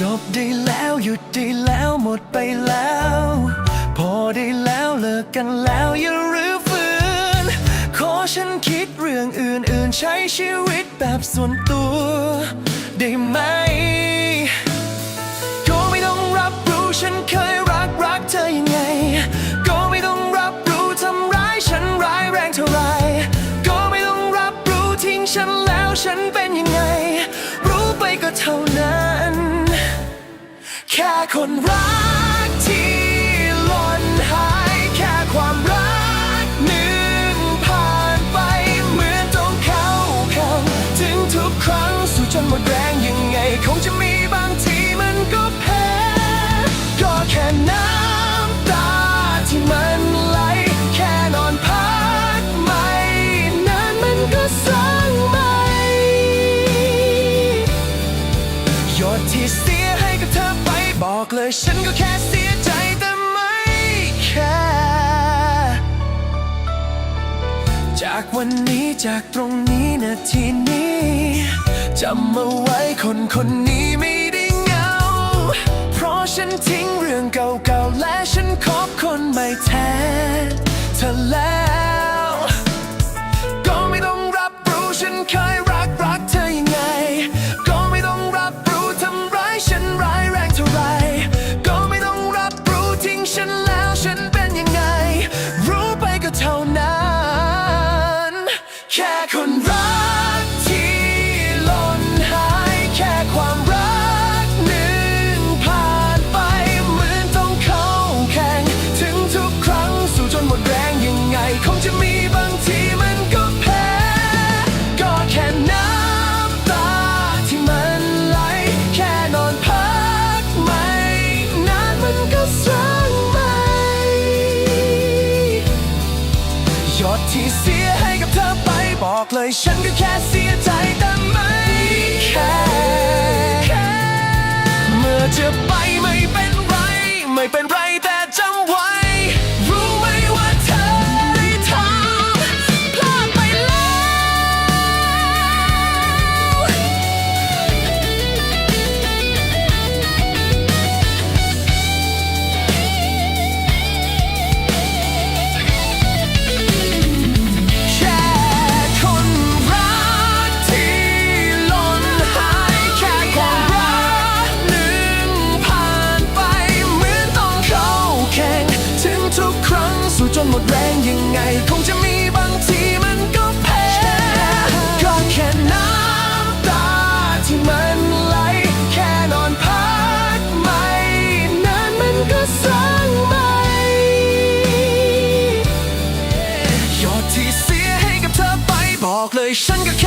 จบได้แล้วหยุดได้แล้วหมดไปแล้ว พอได้แล้วเลิกกันแล้วอย่ารื้อฟื้น ขอฉันคิดเรื่องอื่นๆใช้ชีวิตแบบส่วนตัว ได้ไหมก็ไม่ต้องรับรู้ฉันเคยรักรักเธอยังไง ก็ไม่ต้องรับรู้ทำร้ายฉันร้ายแรงเท่าไหรก็ไม่ต้องรับรู้ทิ้งฉันแล้วฉัน ค่คนรักที่หล่นหายแค่ความรักหนึ่งผ่านไปเหมือนต้องเข้าคำถึงทุกครั้งสู้จนหมดแรงยังไง คงจะมีบางทีมันก็แพ้ก็แค่น้ำตาที่มันไหลแค่นอนพักไม่นานมันก็สร้างใหม่หยดที่สี บอกเลยฉันก็แค่เสียใจแต่ไม่แค่จากวันนี้จากตรงนี้นาทีนี้จำเอาไว้คนคนนี้ไม่ได้เหงา เพราะฉันทิ้งเรื่องเก่าๆและฉันคบคนใหม่แทนเธอแล้ว can run เลยฉันก็แค่เสียใจ 山歌